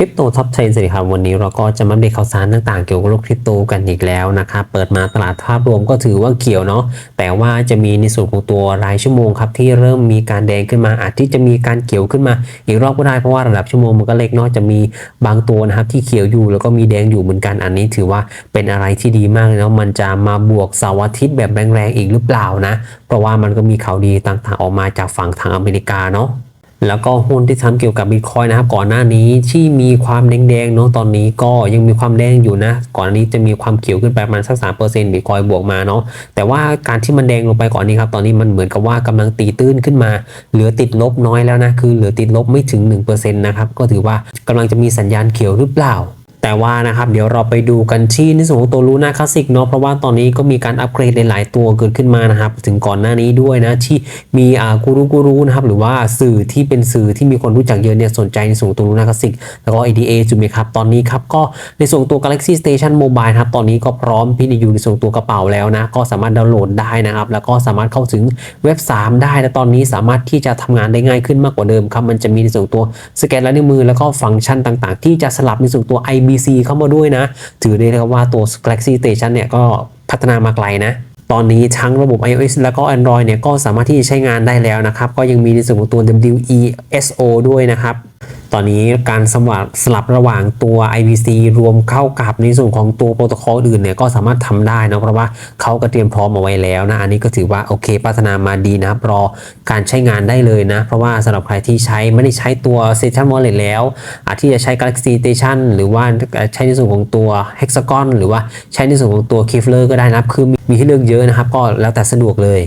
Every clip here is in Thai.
ริปโตท็อปเทรนสวัสดีครับวันนี้เราก็จะมาเดตข่าวสารต่างๆ เกี่ยวกับโลกคริปโตกันอีกแล้วนะครับเปิดมาตลาดภาพรวมก็ถือว่าเขียวเนาะแต่ว่าจะมีในส่วนของตัวรายชั่วโมงครับที่เริ่มมีการแดงขึ้นมาอาจที่จะมีการเขียวขึ้นมา อีกรอบก็ได้เพราะว่าระดับชั่วโมงมันก็เล็กเนาะจะมีบางตัวนะครับที่เขียวอยู่แล้วก็มีแดงอยู่เหมือนกันอันนี้ถือว่าเป็นอะไรที่ดีมากเลยเนาะมันจะมาบวกเสาร์อาทิตย์แบบแรงๆอีกหรือเปล่านะ เพราะว่ามันก็มีข่าวดีต่างๆออกมาจากฝั่งทางอเมริกาเนาะ แล้วก็หุ้นที่ทำเกี่ยวกับบิตคอยนะครับ ก่อนหน้านี้ที่มีความแดงๆเนาะตอนนี้ก็ยังมีความแดงอยู่นะ ก่อนนี้จะมีความเขียวขึ้นไปประมาณสักสามเปอร์เซ็นต์บิตคอยบวกมาเนาะแต่ว่าการที่มันแดงลงไปก่อนนี้ครับ ตอนนี้มันเหมือนกับว่ากำลังตีตื้นขึ้นมา เหลือติดลบน้อยแล้วนะคือเหลือติดลบไม่ถึง1%นะครับก็ถือว่ากำลังจะมีสัญญาณเขียวหรือเปล่า แต่ว่านะครับเดี๋ยวเราไปดูกันที่ในส่วนของตัวลูน่าคลาสสิกเนาะเพราะว่าตอนนี้ก็มีการอัปเกรดหลาย ๆ ตัวเกิดขึ้นมานะครับถึงก่อนหน้านี้ด้วยนะที่มีอ่ากูรูกูรูนะครับหรือว่าสื่อที่เป็นสื่อที่มีคนรู้จักเยอะเนี่ยสนใจในส่วนของตัวลูน่าคลาสสิกแล้วก็ ADA จุดไหมครับตอนนี้ครับก็ในส่วนตัว Galaxy Station Mobile ครับตอนนี้ก็พร้อมที่จะอยู่ในส่วนตัวกระเป๋าแล้วนะก็สามารถดาวน์โหลดได้นะครับแล้วก็สามารถเข้าถึงเว็บ 3 ได้และตอนนี้สามารถที่จะทำงานได้ง่ายขึ้นมากกว่าเดิมครับมันจะมีในส่วนตัวสแกนลายนิ้วมือแล้วก็ฟังก์ชันต่าง ๆ ที่จะสลับในส่วนตัว BC เข้ามาด้วยนะ ถือได้เลยว่าตัว Galaxy Station เนี่ยก็พัฒนามาไกลนะตอนนี้ทั้งระบบ iOS แล้วก็ Android เนี่ยก็สามารถที่จะใช้งานได้แล้วนะครับ ก็ยังมีในส่วนของตัว WESO ด้วยนะครับ ตอนนี้การสลับสลับระหว่างตัว IPC รวมเข้ากับในส่วนของตัวโปรโตคอลอื่นเนี่ยก็สามารถทำได้นะเพราะว่าเขาก็เตรียมพร้อมเอาไว้แล้วนะอันนี้ก็ถือว่าโอเคพัฒนามาดีนะรอการใช้งานได้เลยนะ เพราะว่าสำหรับใครที่ใช้ไม่ได้ใช้ตัว Station Wallet แล้วอาจที่จะใช้ Galaxy Station หรือว่าใช้ในส่วนของตัว Hexagon หรือว่าใช้ในส่วนของตัว Kevlar ก็ได้นะครับคือมีให้เลือกเยอะนะครับก็แล้วแต่สะดวกเลย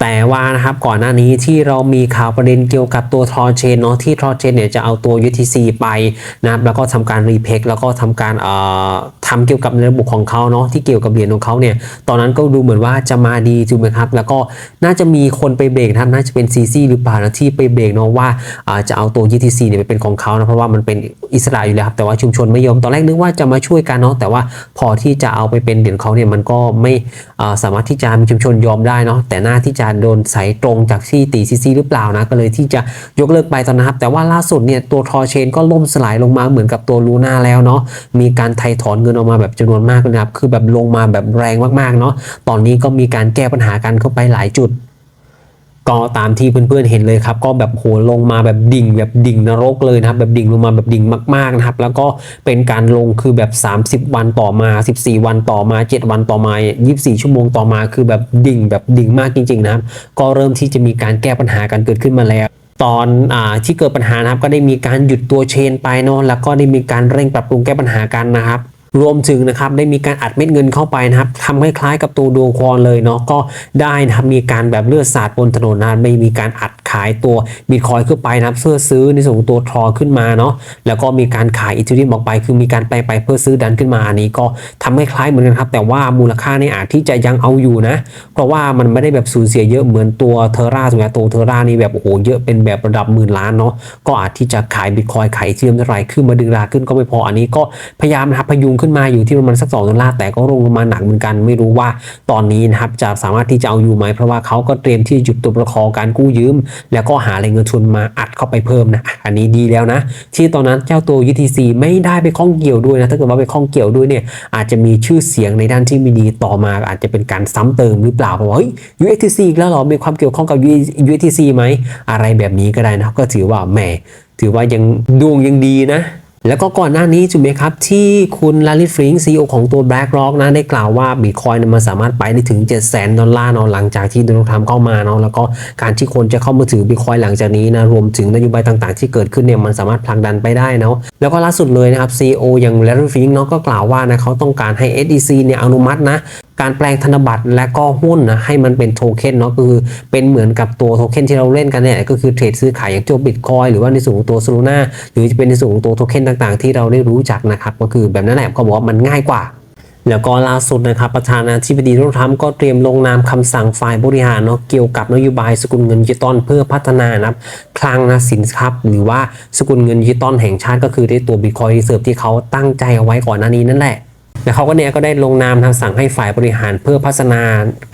แต่ว่านะครับก่อนหน้านี้ที่เรามีข่าวประเด็นเกี่ยวกับตัวทอเชนเนาะที่ทอเชนเนี่ยจะเอาตัว UTC ไปนะครับแล้วก็ทำการรีเพกแล้วก็ทำการเอ่อทำเกี่ยวกับในระบบของเขาเนาะที่เกี่ยวกับเหรียญของเขาเนี่ยตอนนั้นก็ดูเหมือนว่าจะมาดีถูกไหมครับแล้วก็น่าจะมีคนไปเบรกนะครับน่าจะเป็น CC หรือเปล่านะที่ไปเบรกเนาะว่าอ่าจะเอาตัว UTC เนี่ยไปเป็นของเขานะเพราะว่ามันเป็นอิสระอยู่แล้วครับแต่ว่าชุมชนไม่ยอมตอนแรกนึกว่าจะมาช่วยกันเนาะแต่ว่าพอที่จะเอาไปเป็นเหรียญเขาเนี่ยมันก็ไม่อ่าสามารถที่จะมีชุมชนยอมได้เนาะแต่หน้าที่จะโดนสายตรงจากที่ตีซีซีหรือเปล่านะก็เลยที่จะยกเลิกไปตอนนะครับ แต่ว่าล่าสุดเนี่ยตัวทอเชนก็ล่มสลายลงมาเหมือนกับตัวลูน่าแล้วเนาะมีการไถ่ถอนเงินออกมาแบบจำนวนมากนะครับคือแบบลงมาแบบแรงมากๆเนาะตอนนี้ก็มีการแก้ปัญหากันเข้าไปหลายจุด ก็ตามที่เพื่อนๆเห็นเลยครับ ก็แบบโหลงมาแบบดิ่ง แบบดิ่งนรกเลยนะครับ แบบดิ่งลงมาแบบดิ่งมากๆนะครับ แล้วก็เป็นการลงคือแบบ 30 วันต่อมา 14 วันต่อมา 7 วันต่อมา 24 ชั่วโมงต่อมา คือแบบดิ่งแบบดิ่งมากจริง ๆ นะครับ ก็เริ่มที่จะมีการแก้ปัญหากันเกิดขึ้นมาแล้วตอนอาที่เกิดปัญหานะครับก็ได้มีการหยุดตัวเชนไปเนาะแล้วก็ได้มีการเร่งปรับปรุงแก้ปัญหากันนะครับ รวมถึงนะครับได้มีการอัดเม็ดเงินเข้าไปนะครับทำคล้ายๆกับตัวดวงควอนเลยเนาะก็ได้นะครับมีการแบบเลือดสาดบนถนนนะไม่มีการอัดขายตัวบิตคอยขึ้นไปนะครับเพื่อซื้อในส่วนของตัวทรอขึ้นมาเนาะแล้วก็มีการขายอีเทเรียมออกไป คือมีการไปไปเพื่อซื้อดันขึ้นมาอันนี้ก็ทำให้คล้ายเหมือนกันครับ แต่ว่ามูลค่าในอาจที่จะยังเอาอยู่นะ เพราะว่ามันไม่ได้แบบสูญเสียเยอะเหมือนตัวเทอร่าถูกไหมตัวเทอร่านี่แบบโอ้โหเยอะเป็นแบบระดับหมื่นล้านเนาะก็อาจที่จะขายบิตคอยขายอีเทเรียมเท่าไหร่ขึ้นมาดึงราคาขึ้นก็ไม่พออันนี้ก็พยายามนะครับพยุงขึ้นมาอยู่ที่ประมาณสัก2ดอลลาร์แต่ก็ลงมาหนักเหมือนกันไม่รู้ว่าตอนนี้นะครับจะสามารถที่จะเอาอยู่ไหมเพราะว่าเขาก็เตรียมที่จะหยุดตัวประคองการกู้ยืม แล้วก็หาแหล่งเงินทุนมาอัดเข้าไปเพิ่มนะอันนี้ดีแล้วนะ ที่ตอนนั้นเจ้าตัว UTC ไม่ได้ไปข้องเกี่ยวด้วยนะถ้าเกิดว่าไปข้องเกี่ยวด้วยเนี่ยอาจจะมีชื่อเสียงในด้านที่ไม่ดีต่อมาอาจจะเป็นการซ้ำเติมหรือเปล่าเพราะว่าเฮ้ย UTC แล้วหรอมีความเกี่ยวข้องกับ UTC ไหมอะไรแบบนี้ก็ได้นะก็ถือว่าแหมถือว่ายังดวงยังดีนะ แล้วก็ก่อนหน้านี้ถูกไหมครับที่คุณลาลิฟริงซีอของตัว BlackRock นะได้กล่าวว่าบิตคอยน์มันสามารถไปได้ถึง 7 0 0 0 0ดอลลาร์เนาะหลังจากที่โดนัลด์ทรัมป์เข้ามาเนาะแล้วก็การที่คนจะเข้ามาถือบิตคอยหลังจากนี้นะรวมถึงนโยบายต่างๆ ที่เกิดขึ้นเนี่ยมันสามารถผลักดันไปได้เนาะแล้วก็ล่าสุดเลยนะครับ CEO อย่างลาลิฟริงเนาะก็กล่าวว่านะเขาต้องการให้ SEC เนี่ยอนุมัตินะ การแปลงธนบัตรและก็หุ้นนะให้มันเป็นโทเค็นเนาะคือเป็นเหมือนกับตัวโทเค็นที่เราเล่นกันเนี่ยก็คือเทรดซื้อขายอย่างตัวบิตคอยหรือว่าในส่วนของตัวโซลูน่าหรือจะเป็นในส่วนของตัวโทเค็นต่างๆ ที่เราได้รู้จักนะครับก็คือแบบนั้นแหละเขาบอกว่ามันง่ายกว่าแล้วก็ล่าสุดนะครับประธานาธิบดีโดนัลด์ทรัมป์ก็เตรียมลงนามคำสั่งฝ่ายบริหารเนาะเกี่ยวกับนโยบายสกุลเงินดิจิตอลเพื่อพัฒนานะครับคลังนะสินทรัพย์ หรือว่าสกุลเงินดิจิตอลแห่งชาติก็คือได้ตัวบิตคอยรีเซิร์ฟที่เขาตั้งใจเอาไว้ก่อนหน้านี้นั่นแหละ แล้วเขาก็เนี่ยก็ได้ลงนามทาสั่งให้ฝ่ายบริหารเพื่อพัฒนา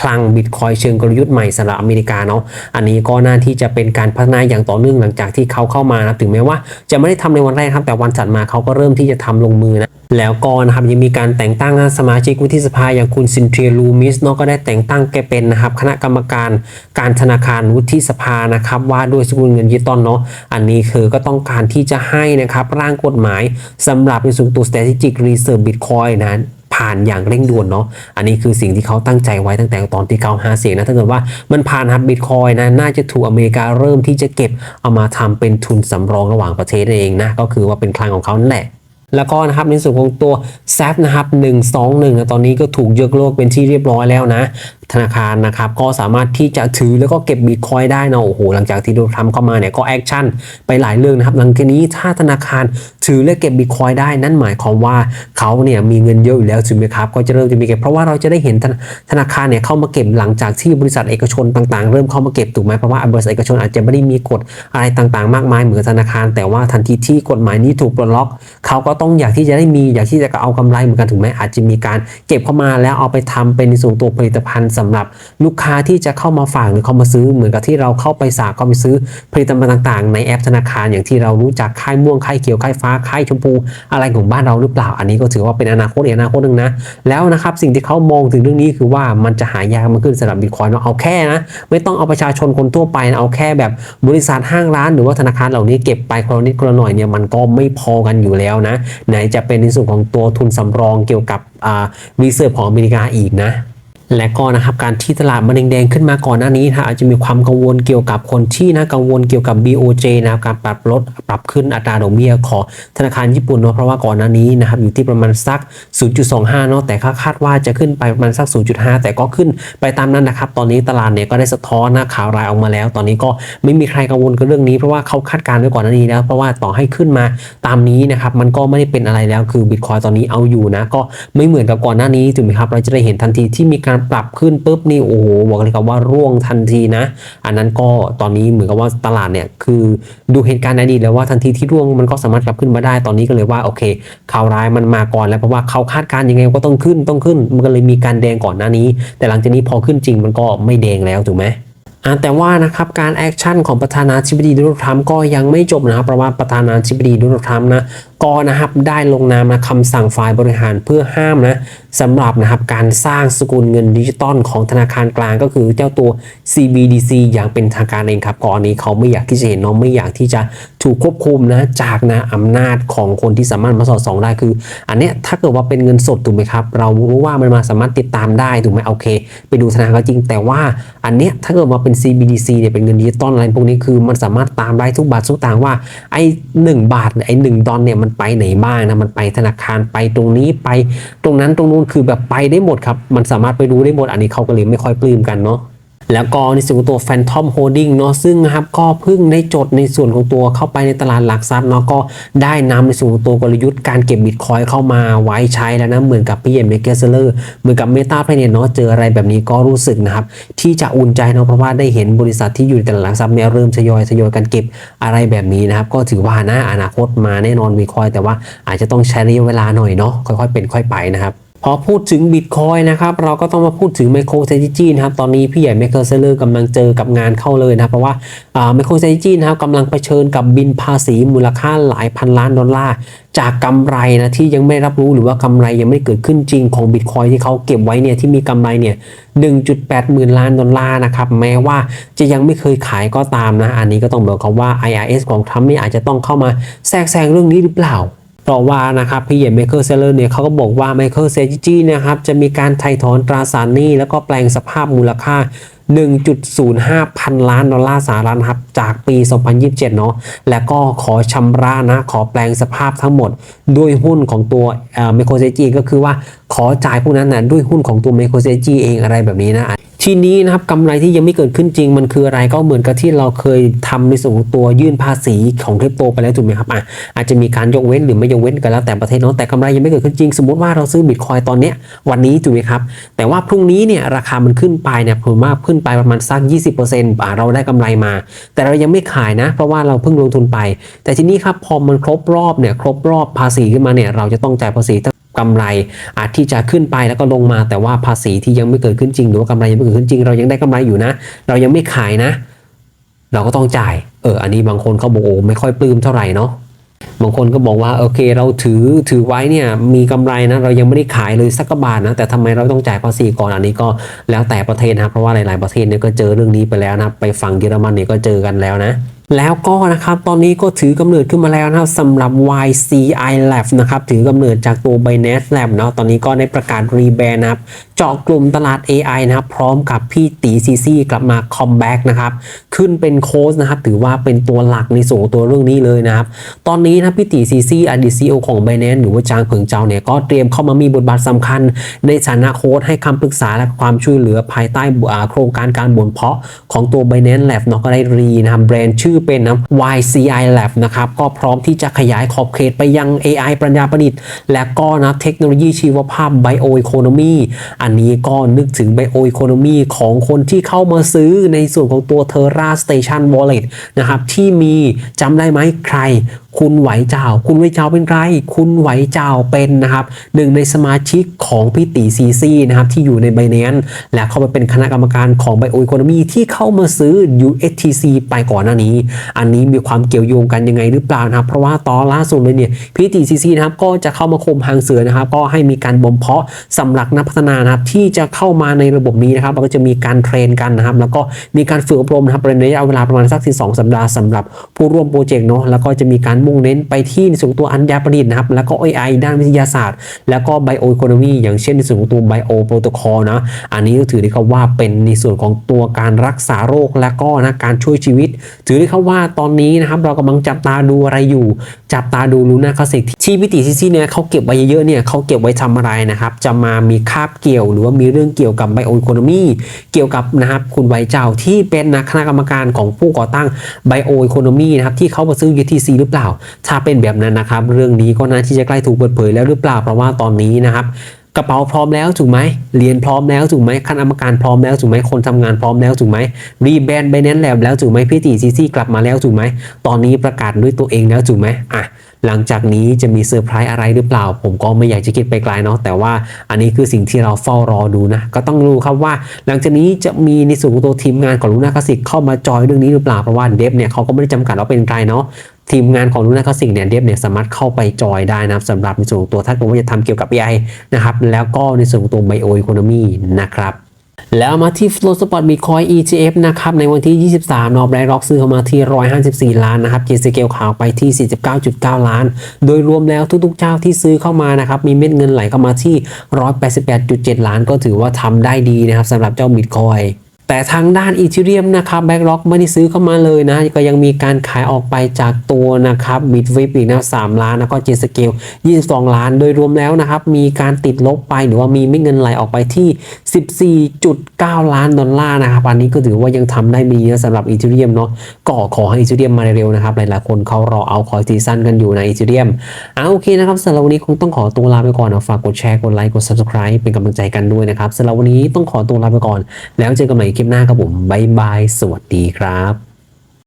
คลังบิตคอยเชิงกลยุทธ์ใหม่สำหรับอเมริกาเนาะอันนี้ก็น่าที่จะเป็นการพัฒนาอย่างต่อเนื่องหลังจากที่เขาเข้ามานะถึงแม้ว่าจะไม่ได้ทำในวันแรกครับแต่วันถัดมาเขาก็เริ่มที่จะทำลงมือนะแล้วก็นะครับยังมีการแต่งตั้งสมาชิกวุฒิสภาอย่างคุณซินเทรียลูมิสเนาะก็ได้แต่งตั้งแกเป็นนะครับคณะกรรมการการธนาคารวุฒิสภานะครับว่าด้วยสกุลเงินดิจิตอลเนาะอันนี้คือก็ต้องการที่จะให้นะครับร่างกฎหมายสำหรับในส่วนตัว strategic reserve bitcoin นะ ผ่านอย่างเร่งด่วนเนาะอันนี้คือสิ่งที่เขาตั้งใจไว้ตั้งแต่ตอนที่เขาหาเสียงนะถ้าเกิดว่ามันผ่านครับบิตคอยนะน่าจะถูกอเมริกาเริ่มที่จะเก็บเอามาทำเป็นทุนสำรองระหว่างประเทศเองนะก็คือว่าเป็นคลังของเขานั่นแหละแล้วก็นะครับในส่วนของตัวแซฟนะครับ121นะตอนนี้ก็ถูกยกเลิกเป็นที่เรียบร้อยแล้วนะ ธนาคารนะครับ ก็สามารถที่จะถือแล้วก็เก็บบิตคอยได้นะโอ้โหหลังจากที่โดนทำเข้ามาเนี่ยก็แอคชั่นไปหลายเรื่องนะครับ หลังจากนี้ถ้าธนาคารถือและเก็บบิตคอยได้นั่นหมายความว่าเขาเนี่ยมีเงินเยอะอยู่แล้วถูกไหมครับก็จะเริ่มจะมีเก็บเพราะว่าเราจะได้เห็นธนาคารเนี่ยเข้ามาเก็บหลังจากที่บริษัทเอกชนต่างๆ เริ่มเข้ามาเก็บถูกไหมเพราะว่าบริษัทเอกชนอาจจะไม่ได้มีกฎอะไรต่างๆ มากมายเหมือนธนาคาร แต่ว่าทันทีที่กฎหมายนี้ถูกปลดล็อก เขาก็ต้องอยากที่จะได้มีอยากที่จะเอากำไรเหมือนกันถูกไหมอาจจะมีการเก็บเข้ามาแล้วเอาไปทำเป็นในส่วนตัวผลิตภัณฑ์สำหรับลูกค้าที่จะเข้ามาฝากหรือเข้ามาซื้อ เหมือนกับที่เราเข้าไปสากเข้าไปซื้อผลิตภัณฑ์ต่างๆ ในแอปธนาคารอย่างที่เรารู้จักค่ายม่วงค่ายเขียวค่ายฟ้าค่ายชมพูอะไรของบ้านเราหรือเปล่า อันนี้ก็ถือว่าเป็นอนาคตอีกอนาคตหนึ่งนะแล้วนะครับสิ่งที่เขามองถึงเรื่องนี้คือว่ามันจะหายากมากขึ้นสำหรับบิตคอยน์เอาแค่นะไม่ต้องเอาประชาชนคนทั่วไปนะเอาแค่แบบบริษัทห้างร้าน หรือว่าธนาคารเหล่านี้เก็บไปคนละนิดคนละหน่อยเนี่ยมันก็ไม่พอกันอยู่แล้วนะไหนจะเป็นในส่วนของตัวทุนสำรองเกี่ยวกับอ่ารีเซิร์ของอเมริกาอีกนะ และก็นะครับการที่ตลาดมันแดงๆขึ้นมาก่อนหน้านี้นะอาจจะมีความกังวลเกี่ยวกับคนที่นะกังวลเกี่ยวกับ BOJ นะครับการปรับลดปรับขึ้นอัตราดอกเบี้ยของธนาคารญี่ปุ่นเนาะเพราะว่าก่อนหน้านี้นะครับอยู่ที่ประมาณสัก 0.25 เนาะแต่คาดว่าจะขึ้นไปประมาณสัก 0.5 แต่ก็ขึ้นไปตามนั้นนะครับ ตอนนี้ตลาดเนี่ยก็ได้สะท้อนนะข่าวรายออกมาแล้ว ตอนนี้ก็ไม่มีใครกังวลกับเรื่องนี้เพราะว่าเขาคาดการณ์ไว้ก่อนหน้านี้แล้วเพราะว่าต่อให้ขึ้นมาตามนี้นะครับมันก็ไม่ได้เป็นอะไรแล้วคือบิตคอยตอนนี้เอาอยู่นะก็ไม่เหมือนกับก่อนหน้านี้ถูกไหมครับเราจะได้เห็นทันทีที่มีการปรับขึ้นปุ๊บนี่โอ้โหบอกเลยครับว่าร่วงทันทีนะ อันนั้นก็ตอนนี้เหมือนกับว่าตลาดเนี่ยคือดูเหตุการณ์ในอดีตแล้วว่าทันทีที่ร่วงมันก็สามารถกลับขึ้นมาได้ตอนนี้ก็เลยว่าโอเคข่าวร้ายมันมาก่อนแล้วเพราะว่าเขาคาดการณ์ยังไงก็ต้องขึ้นต้องขึ้น มันก็เลยมีการแดงก่อนหน้านี้ แต่หลังจากนี้พอขึ้นจริงมันก็ไม่แดงแล้วถูกไหมอ่าแต่ว่านะครับการแอคชั่นของประธานาธิบดีโดนัลด์ทรัมป์ก็ยังไม่จบนะครับเพราะว่าประธานาธิบดีโดนัลด์ทรัมป์นะ ก็นะครับได้ลงนามนะคำสั่งฝ่ายบริหารเพื่อห้ามนะสำหรับนะครับการสร้างสกุลเงินดิจิตอลของธนาคารกลางก็คือเจ้าตัว CBDC อย่างเป็นทางการเองครับก่อนนี้เขาไม่อยากที่จะเห็นเน้องไม่อยากที่จะถูกควบคุมนะจากนะอำนาจของคนที่สามารถมาสอดส่องได้คือ อันเนี้ยถ้าเกิดว่าเป็นเงินสดถูกไหมครับ เรารู้ว่ามันมาสามารถติดตามได้ถูกไหมโอเค ไปดูธนาคารจริง แต่ว่าอันเนี้ยถ้าเกิดว่าเป็น CBDC เนี่ยเป็นเงินดิจิตอลอะไรพวกนี้คือมันสามารถตามได้ทุกบาททุกสตางว่าไอ้หนึ่งบาทไอ้หนึ่งดอลเนี่ยมันไปไหนบ้างนะมันไปธนาคารไปตรงนี้ไป ตรงนั้นตรงนู้นคือแบบไปได้หมดครับ มันสามารถไปดูได้หมดอันนี้เขาก็เลยไม่ค่อยปลื้มกันเนาะ แล้วก็ในส่วนของตัว Phantom Holding เนาะซึ่งนะครับก็เพิ่งได้จดในส่วนของตัวเข้าไปในตลาดหลักทรัพย์เนาะก็ได้นำในส่วนของตัวกลยุทธ์การเก็บบิตคอยเข้ามาไว้ใช้แล้วนะเหมือนกับพี่เอ็มเมกเกอร์เซอร์เหมือนกับ Meta Planet เนาะเจออะไรแบบนี้ก็รู้สึกนะครับที่จะอุ่นใจเนาะเพราะว่าได้เห็นบริษัทที่อยู่ในตลาดหลักทรัพย์เนี่ยเริ่มทยอยทยอยกันเก็บอะไรแบบนี้นะครับก็ถือว่านะอนาคตมาแน่นอนบิตคอย แต่ว่าอาจจะต้องใช้ระยะเวลาหน่อยเนาะค่อยๆเป็นค่อยไปนะครับ พอพูดถึงบิตคอยนะครับเราก็ต้องมาพูดถึง Micro Strategy นะครับตอนนี้พี่ใหญ่ m ม c เ e r เซเลอร์กำลังเจอกับงานเข้าเลยนะเพราะว่า Micro Strategy นะครับกำลังเผชิญกับบินภาษีมูลค่าหลายพันล้านดอลลาร์จากกำไรนะที่ยังไม่รับรู้หรือว่ากำไรยังไม่เกิดขึ้นจริงของบิตคอยที่เขาเก็บไว้เนี่ยที่มีกำไรเนี่ย 1.8 หมื่นล้านดอลลาร์นะครับแม้ว่าจะยังไม่เคยขายก็ตามนะอันนี้ก็ต้องบอกเขาว่า IRS ของทรัมป์นี่อาจจะต้องเข้ามาแทรกแซงเรื่องนี้หรือเปล่า เพราะว่านะครับพี่ใหญ่เมเคิลเซเลอร์เนี่ยเขาก็บอกว่าไมเคิลเซจินะครับจะมีการไถ่ถอนตราสารหนี้แล้วก็แปลงสภาพมูลค่า 1.05 พันล้านดอลลาร์สหรัฐครับ จากปี 2027 เนาะแล้วก็ขอชำระนะ ขอแปลงสภาพทั้งหมดด้วยหุ้นของตัวเมโครเซจีก็คือว่าขอจ่ายพวกนั้นนะด้วยหุ้นของตัวเมโครเซจีเองอะไรแบบนี้นะ ทีนี้นะครับกำไรที่ยังไม่เกิดขึ้นจริงมันคืออะไรก็เหมือนกับที่เราเคยทำในส่วนของตัวยื่นภาษีของคริปโตไปแล้วถูกไหมครับอะอาจจะมีการยกเว้นหรือไม่ยกเว้นกันแล้วแต่ประเทศเนาะแต่กำไรยังไม่เกิดขึ้นจริง สมมติว่าเราซื้อบิตคอยตอนเนี้ยวันนี้ถูกไหมครับแต่ว่าพรุ่งนี้เนี่ยราคามันขึ้นไปเนี่ยผมว่าขึ้นไปประมาณสัก20%อ่าเราได้กำไรมา แต่เรายังไม่ขายนะ เพราะว่าเราเพิ่งลงทุนไป แต่ทีนี้ครับพอมันครบรอบเนี่ยครบรอบภาษีขึ้นมาเนี่ยเราจะต้องจ่ายภาษี กำไร อาจที่จะขึ้นไปแล้วก็ลงมา แต่ว่าภาษีที่ยังไม่เกิดขึ้นจริง หรือว่ากำไรยังไม่เกิดขึ้นจริง เรายังได้กำไรอยู่นะ เรายังไม่ขายนะ เราก็ต้องจ่าย เออ อันนี้บางคนเขาบอกโอ้ไม่ค่อยปลื้มเท่าไหร่เนาะบางคนก็บอกว่าโอเคเราถือถือไว้เนี่ยมีกำไรนะเรายังไม่ได้ขายเลยสักบาทนะแต่ทำไมเราต้องจ่ายภาษีก่อนอันนี้ก็แล้วแต่ประเทศนะเพราะว่าหลาย ๆประเทศเนี่ยก็เจอเรื่องนี้ไปแล้วนะไปฝั่งเยอรมันเนี่ยก็เจอกันแล้วนะ แล้วก็นะครับตอนนี้ก็ถือกำเนิดขึ้นมาแล้วนะครับสำหรับ YCI Lab นะครับถือกำเนิดจากตัว Binance Lab เนาะตอนนี้ก็ได้ประกาศรีแบรนด์นะครับเจาะกลุ่มตลาด AI นะครับพร้อมกับพี่ตีซีซีกลับมาคอมแบ็กนะครับขึ้นเป็นโค้ชนะครับถือว่าเป็นตัวหลักในส่วนตัวเรื่องนี้เลยนะครับตอนนี้นะพี่ตีซีซีอดีตซีอของ Binance หรือว่าจางเผิงเจ้าเนี่ยก็เตรียมเข้ามามีบทบาทสำคัญ ในฐานะโค้ชให้คำปรึกษาและความช่วยเหลือภายใต้โครงการการบ่นเพาะของตัว Binance Lab เนาะก็ได้รีนะครับแบรนด์ชื่อเป็นนะ YCI Lab นะครับ ก็พร้อมที่จะขยายขอบเขตไปยัง AI ปัญญาประดิษฐ์ และก็นะเทคโนโลยีชีวภาพ Bioeconomy อันนี้ก็นึกถึง Bioeconomy ของคนที่เข้ามาซื้อในส่วนของตัว Terra Station Wallet นะครับ ที่มีจำได้ไหมใครคุณไหวเจ้า คุณไหวเจ้าเป็นใครคุณไหวเจ้าเป็นนะครับหนึ่งในสมาชิกของพี่ตีซีซีนะครับที่อยู่ใน b บ n a n c e และเข้าไปเป็นคณะกรรมการของ Bioeconomy ที่เข้ามาซื้อ USTC ไปก่อนหน้านี้ อันนี้มีความเกี่ยวโยงกันยังไงหรือเปล่านะครับ เพราะว่าตอนล่าสุดเลยเนี่ยพี่ตีซีซีนะครับก็จะเข้ามาคมหางเสือนะครับ ก็ให้มีการบ่มเพาะสำหรับนักพัฒนานะครับที่จะเข้ามาในระบบนี้นะครับแล้วก็จะมีการเทรนกันนะครับ แล้วก็มีการฝึกอบรมนะครับเป็นระยะเวลาประมาณสัก12สัปดาห์สำหรับผู้ร่วมโปรเจกต์เนาะแล้วก็จะมีการมุ่งเน้นไปที่ในส่วนตัวอัญญาประดิษฐ์นะครับ แล้วก็ AI ด้านวิทยาศาสตร์ แล้วก็ไบโอ e โ o โนมีอย่างเช่นในส่วนของตัวไบโอโปรโตคอลนะ อันนี้ก็ถือได้ครับว่าเป็นในส่วนของตัวการรักษาโรคและก็นะการช่วยชีวิต ถือได้ครับว่าตอนนี้นะครับเรากำลังจับตาดูอะไรอยู่ จับตาดูลูน่าคลาสิกที่พิติซิซี่เนี่ยเขาเก็บไว้เยอะๆเนี่ยเขาเก็บไว้ทำอะไรนะครับจะมามีคาบเกี่ยว หรือว่ามีเรื่องเกี่ยวกับไบโอ e โ o โนมีเกี่ยวกับนะครับคุณไวเจ้าที่เป็นนะคณะกรรมการของผู้ก่อตั้งไบโอ e โ o โนมีนะครับที่เขามาซื้อ UTC หรือเปล่าถ้าเป็นแบบนั้นนะครับเรื่องนี้ก็น่าที่จะใกล้ถูกเปิดเผยแล้วหรือเปล่าเพราะว่าตอนนี้นะครับกระเป๋าพร้อมแล้วถูกไหมเรียนพร้อมแล้วถูกไหมคณะกรรมการพร้อมแล้วถูกไหมคนทำงานพร้อมแล้วถูกไหมรีแบรนด์ไปเน้นแล้วแล้วถูกไหมพี่ตีซีซีกลับมาแล้วถูกไหมตอนนี้ประกาศด้วยตัวเองแล้วถูกไหมอะหลังจากนี้จะมีเซอร์ไพรส์อะไรหรือเปล่า ผมก็ไม่อยากจะคิดไปไกลเนาะแต่ว่าอันนี้คือสิ่งที่เราเฝ้ารอดูนะ ก็ต้องรู้ครับว่า หลังจากนี้จะมีในส่วนของตัวทีมงานของลูน่าคาสสิกเข้ามาจอยเรื่องนี้หรือเปล่าเพราะว่าเดฟเนี่ยเขาก็ไม่ได้จำกัดว่าเป็นใครเนาะ ทีมงานของลูน่าคลาสสิกเนี่ยเดฟเนี่ยสามารถเข้าไปจอยได้นะครับสำหรับในส่วนของตัวถ้าเกิดว่าจะทำเกี่ยวกับ AI นะครับแล้วก็ในส่วนของตัว Bio Economy นะครับแล้วมาที่ Flow Spot Bitcoin ETF นะครับในวันที่ 23 นอแบล็กร็อกซื้อเข้ามาที่ 154 ล้านนะครับเจสเกลขาวไปที่ 49.9 ล้าน โดยรวมแล้วทุกๆเจ้าที่ซื้อเข้ามานะครับมีเม็ดเงินไหลเข้ามาที่ 188.7 ล้าน ก็ถือว่าทำได้ดีนะครับสำหรับเจ้า Bitcoin แต่ทางด้านอีเทเรียมนะครับแบ็กล็อกไม่ได้ซื้อเข้ามาเลยนะ ก็ยังมีการขายออกไปจากตัวนะครับบิตวิปอีกนะ3ล้าน แล้วก็เจสเกล22ล้าน โดยรวมแล้วนะครับมีการติดลบไปหรือว่ามีเม็ดเงินไหลออกไปที่ 14.9 ล้านดอลลาร์นะครับอันนี้ก็ถือว่ายังทำได้ดีนะสำหรับอีเทเรียมเนาะก็ขอให้อีเทเรียมมาเร็วนะครับหลายๆคนเขารอเอาคอยซีซั่นกันอยู่ในอีเทเรียมอะโอเคนะครับสำหรับวันนี้คงต้องขอตัวลาไปก่อนนะฝากกดแชร์กดไลค์กด subscribe เป็นกำลังใจกันด้วยนะครับสำหรับวันนี้ต้องขอตัวลาไปก่อน แล้วเจอกันใหม่คลิปหน้าครับผมบายบาย สวัสดีครับ